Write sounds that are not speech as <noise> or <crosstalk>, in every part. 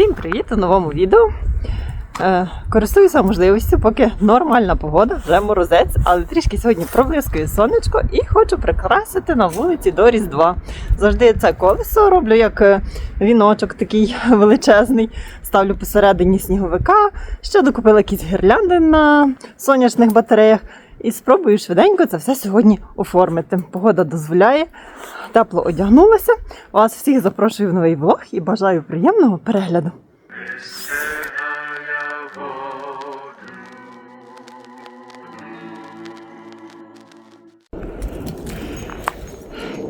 Всім привіт у новому відео. Е, користуюся можливістю, поки нормальна погода, вже морозець, але трішки сьогодні проблискує сонечко і хочу прикрасити на вулиці до Різдва. Завжди це колесо роблю як е, віночок такий <laughs> величезний. Ставлю посередині сніговика. Ще докупила якісь гірлянди на сонячних батареях. І спробую швиденько це все сьогодні оформити. Погода дозволяє, тепло одягнулася. Вас всіх запрошую в новий влог і бажаю приємного перегляду.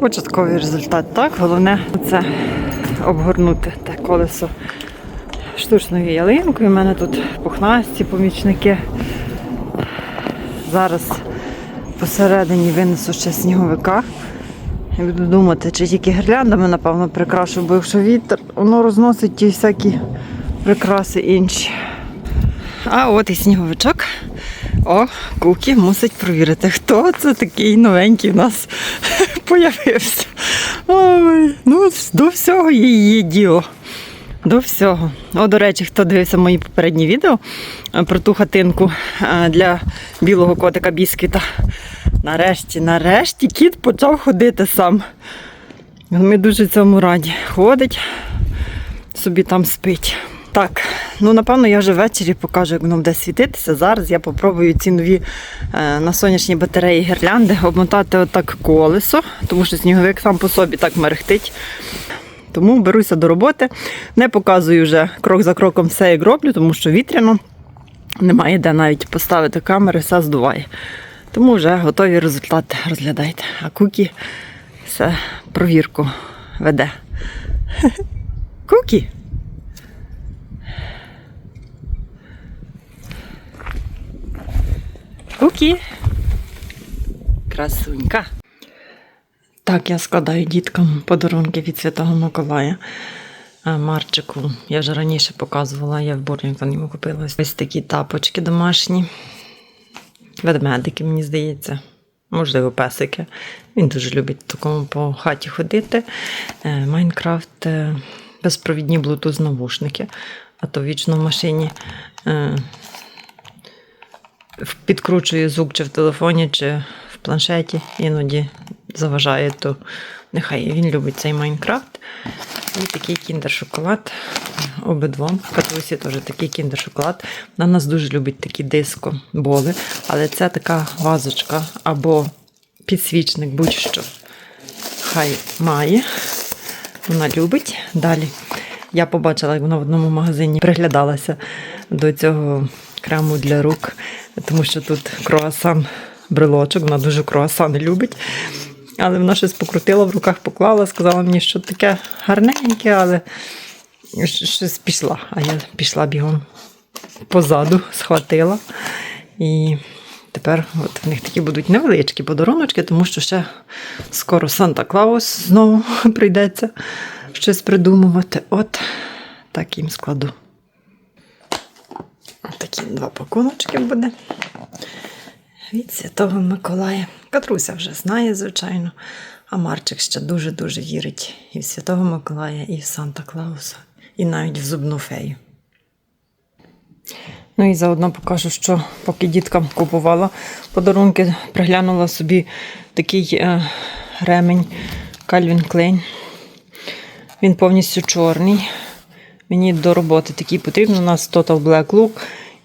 Початковий результат так. Головне це обгорнути те колесо штучною ялинкою. У мене тут пухнасті помічники. Зараз посередині винесу ще сніговика. І буду думати, чи тільки гірляндами, напевно, прикрашу, бо якщо вітер, воно розносить ті всякі прикраси інші. А от і сніговичок. О, Кукі мусить провірити, хто це такий новенький у нас <laughs> появився. Ой, ну, до всього її діло. До всього. О, до речі, хто дивився мої попередні відео е, про ту хатинку е, для білого котика бісквіта. Нарешті, нарешті кіт почав ходити сам. Ми дуже цьому раді. Ходить, собі там спить. Так, ну напевно, я вже ввечері покажу, як воно буде світитися. Зараз я попробую ці нові е, на сонячні батареї гірлянди обмотати отак колесо, тому що сніговик сам по собі так мерехтить. Тому беруся до роботи. Не показую вже крок за кроком все, як роблю, тому що вітряно. Немає де навіть поставити камери, все здуває. Тому вже готові результати розглядайте. А Кукі все провірку веде. <laughs> Кукі. Кукі. Красунька. Так, я складаю діткам подарунки від Святого Миколая. Марчику, я вже раніше показувала, я в Бурlington йому купила ось такі тапочки домашні. Ведмедики, мені здається. Можливо, песики. Він дуже любить такому по хаті ходити. Е, Майнкрафт, е, безпровідні Bluetooth навушники, а то вічно в машині е, підкручує звук чи в телефоні, чи планшеті, іноді заважає, то нехай він любить цей Майнкрафт. І такий кіндер-шоколад обидвом. Катусі теж такий кіндер-шоколад. Вона нас дуже любить такі диско-боли, але це така вазочка або підсвічник, будь-що. Хай має. Вона любить. Далі я побачила, як вона в одному магазині приглядалася до цього крему для рук, тому що тут круасан брелочок, вона дуже круасани любить. Але вона щось покрутила в руках, поклала, сказала мені, що таке гарненьке, але щось пішла. А я пішла бігом позаду, схватила. І тепер от в них такі будуть невеличкі подаруночки, тому що ще скоро Санта Клаус знову <laughs> прийдеться щось придумувати. От так їм складу. Такі два пакуночки буде від Святого Миколая. Катруся вже знає, звичайно, а Марчик ще дуже-дуже вірить і в Святого Миколая, і в Санта Клауса, і навіть в зубну фею. Ну і заодно покажу, що поки діткам купувала подарунки, приглянула собі такий е, ремень Calvin Klein. Він повністю чорний. Мені до роботи такий потрібен. У нас Total Black Look.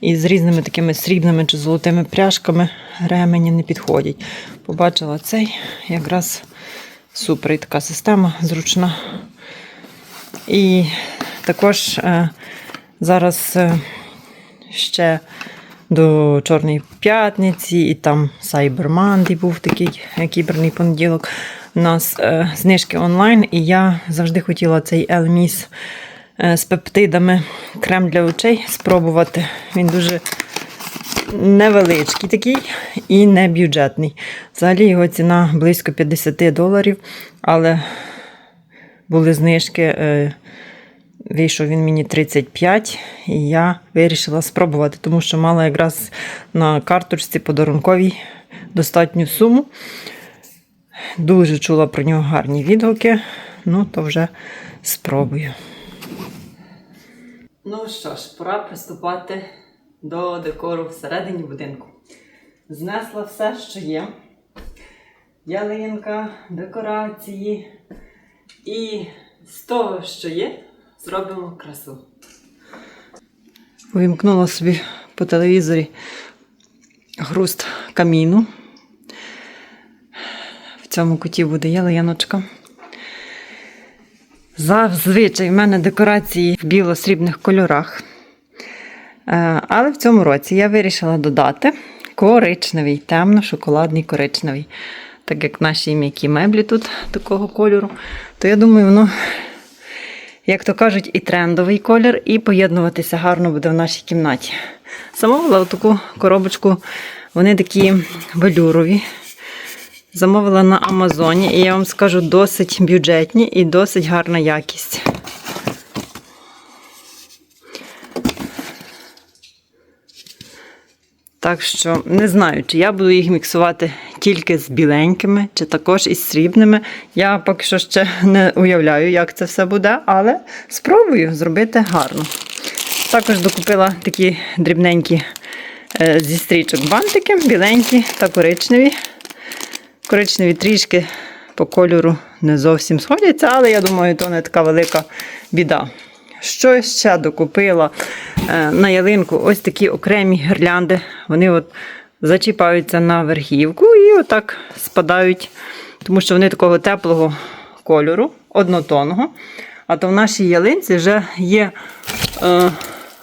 І з різними такими срібними чи золотими пряжками ремені не підходять. Побачила цей якраз супер. І така система зручна. І також е, зараз е, ще до Чорної п'ятниці, і там Monday був такий е, кіберний понеділок. У нас е, знижки онлайн, і я завжди хотіла цей Елміс з пептидами крем для очей спробувати. Він дуже невеличкий такий і не бюджетний. Взагалі його ціна близько 50 доларів, але були знижки. е, Вийшов він мені 35, і я вирішила спробувати, тому що мала якраз на карточці подарунковій достатню суму. Дуже чула про нього гарні відгуки, ну то вже спробую. Ну що ж, пора приступати до декору всередині будинку. Знесла все, що є. Ялинка, декорації. І з того, що є, зробимо красу. Увімкнула собі по телевізорі груст каміну. В цьому куті буде ялиночка. Зазвичай в мене декорації в біло-срібних кольорах. Е, Але в цьому році я вирішила додати коричневий, темно-шоколадний коричневий. Так як наші м'які меблі тут такого кольору, то я думаю, воно, як то кажуть, і трендовий колір, і поєднуватися гарно буде в нашій кімнаті. Замовила таку коробочку, вони такі велюрові. Замовила на Амазоні, і я вам скажу, досить бюджетні і досить гарна якість. Так що не знаю, чи я буду їх міксувати тільки з біленькими, чи також із срібними. Я поки що ще не уявляю, як це все буде, але спробую зробити гарно. Також докупила такі дрібненькі е, зі стрічок бантики, біленькі та коричневі. Коричневі трішки по кольору не зовсім сходяться, але я думаю, то не така велика біда. Що ще докупила е, на ялинку? Ось такі окремі гірлянди. Вони от зачіпаються на верхівку і отак спадають, тому що вони такого теплого кольору, однотонного. А то в нашій ялинці вже є е,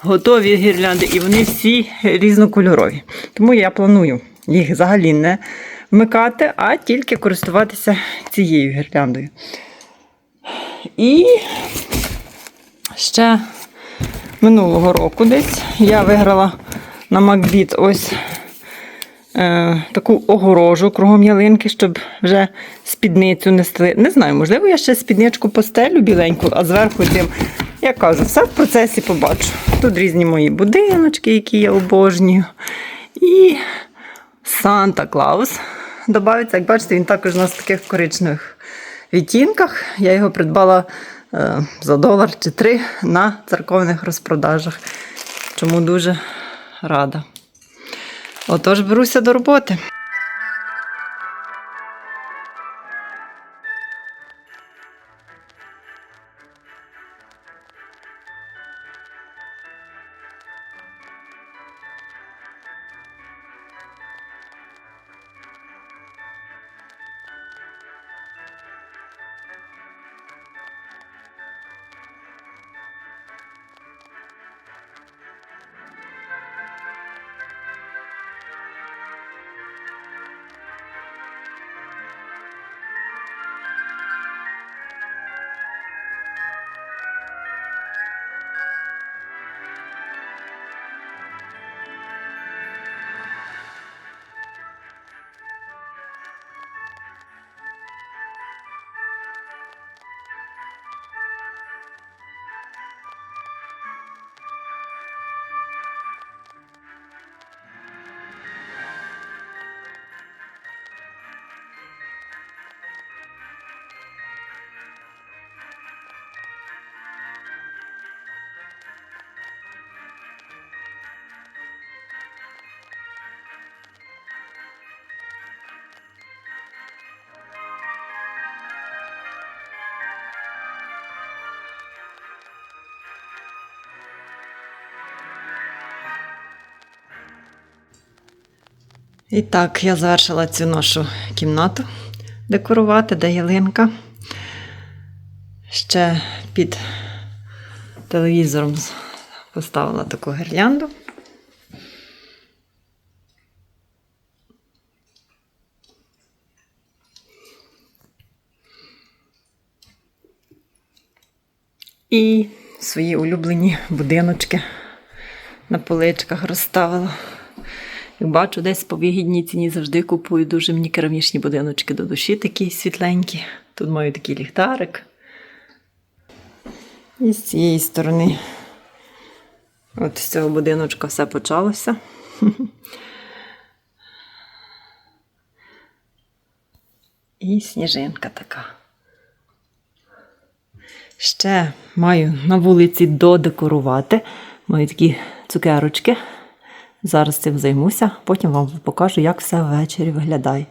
готові гірлянди, і вони всі різнокольорові. Тому я планую їх взагалі не вмикати, а тільки користуватися цією гірляндою. І ще минулого року десь я виграла на Макбіт ось е, таку огорожу кругом ялинки, щоб вже спідницю нести. Не знаю, можливо, я ще спідничку постелю біленьку, а зверху тим, я кажу, все в процесі побачу. Тут різні мої будиночки, які я обожнюю. І Санта Клаус додається. Як бачите, він також у нас в таких коричневих відтінках. Я його придбала е, за долар чи три на церковних розпродажах. Чому дуже рада. Отож, беруся до роботи. І так, я завершила цю нашу кімнату декорувати, де ялинка. Ще під телевізором поставила таку гірлянду. І свої улюблені будиночки на поличках розставила. Як бачу, десь по вигідній ціні завжди купую дуже мені керамічні будиночки до душі, такі світленькі. Тут маю такий ліхтарик. І з цієї сторони, от з цього будиночка все почалося. <laughs> І сніжинка така. Ще маю на вулиці додекорувати мої такі цукерочки. Зараз цим займуся, потім вам покажу, як все ввечері виглядає.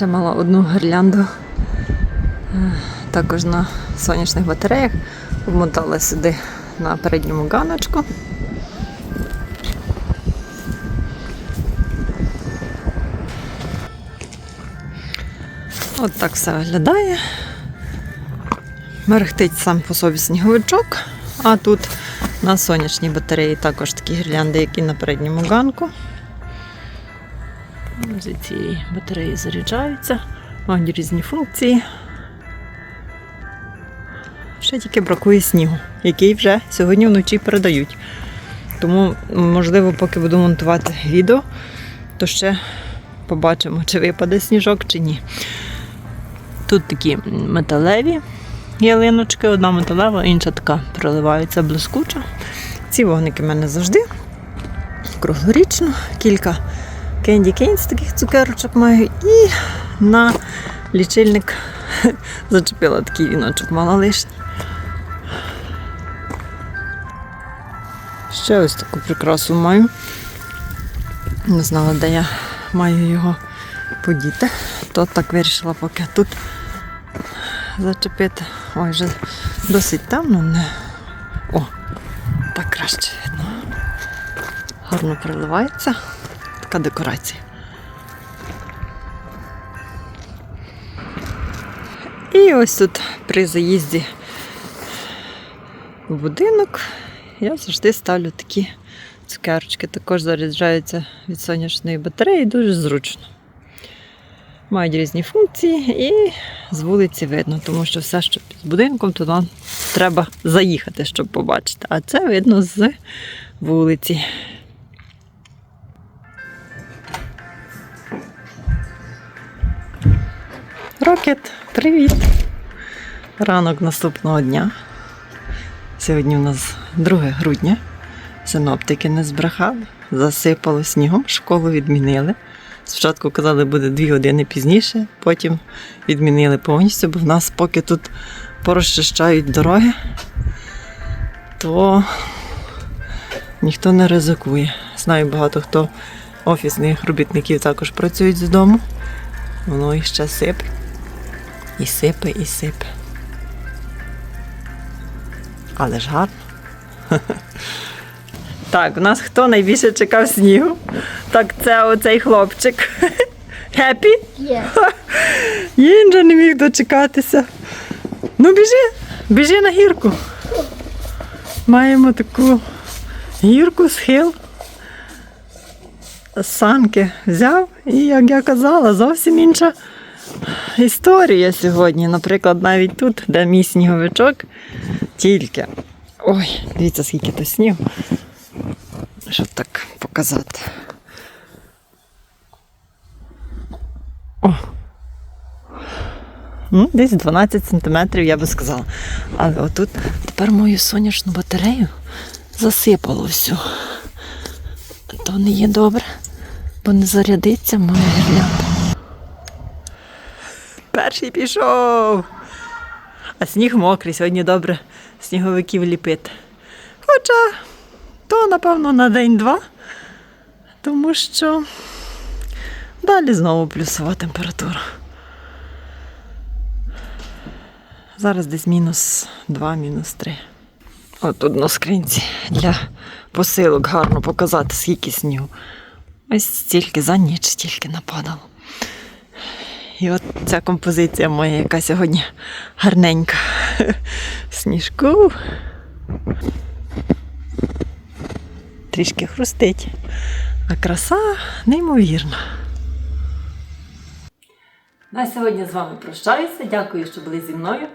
Ще мала одну гірлянду, е, також на сонячних батареях. Вмотала сюди на передньому ганочку. От так все виглядає. Мерехтить сам по собі сніговичок, а тут на сонячній батареї також такі гірлянди, які на передньому ганку. З цієї батареї заряджаються, мають різні функції. Ще тільки бракує снігу, який вже сьогодні вночі передають. Тому, можливо, поки буду монтувати відео, то ще побачимо, чи випаде сніжок, чи ні. Тут такі металеві ялиночки, одна металева, інша така проливається блискуча. Ці вогники в мене завжди круглорічно, кілька Кенді Кейнс таких цукерочок маю. І на лічильник <laughs> зачепила такий віночок мала лишній. Ще ось таку прикрасу маю. Не знала, де я маю його подіти. То так вирішила, поки тут зачепити. Ой, вже досить темно. Не... О, так краще видно. Гарно приливається така декорація. І ось тут при заїзді в будинок я завжди ставлю такі цукерочки. Також заряджаються від сонячної батареї, дуже зручно. Мають різні функції і з вулиці видно, тому що все, що під будинком, то нам треба заїхати, щоб побачити. А це видно з вулиці. Рокет, привіт! Ранок наступного дня. Сьогодні у нас 2 грудня. Синоптики не збрехали, засипало снігом, школу відмінили. Спочатку казали, буде 2 години пізніше, потім відмінили повністю, бо в нас поки тут порозчищають дороги, то ніхто не ризикує. Знаю, багато хто офісних робітників також працюють з дому. Воно і ще сипе. І сипе, і сипе. Але ж гарно. <laughs> Так, у нас хто найбільше чекав снігу? Так, це оцей хлопчик. <laughs> Хеппі? Є. <laughs> Він вже не міг дочекатися. Ну, біжи, біжи на гірку. Маємо таку гірку, схил. Санки взяв, і, як я казала, зовсім інша історія сьогодні. Наприклад, навіть тут, де мій сніговичок, тільки. Ой, дивіться, скільки то снігу. Щоб так показати. О! Ну, десь 12 сантиметрів, я би сказала. Але отут тепер мою сонячну батарею засипало всю. То не є добре, бо не зарядиться моя гірлянда. Перший пішов. А сніг мокрий, сьогодні добре сніговиків ліпити. Хоча то, напевно, на день-два, тому що далі знову плюсова температура. Зараз десь мінус 2, мінус 3. От тут на скринці для посилок гарно показати, скільки снігу. Ось стільки за ніч, стільки нападало. І от ця композиція моя, яка сьогодні гарненька. <laughs> Сніжку. Трішки хрустить. А краса неймовірна. На сьогодні з вами прощаюся. Дякую, що були зі мною.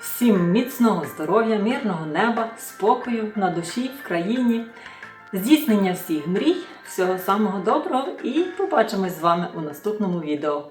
Всім міцного здоров'я, мирного неба, спокою на душі, в країні, здійснення всіх мрій, всього самого доброго і побачимось з вами у наступному відео.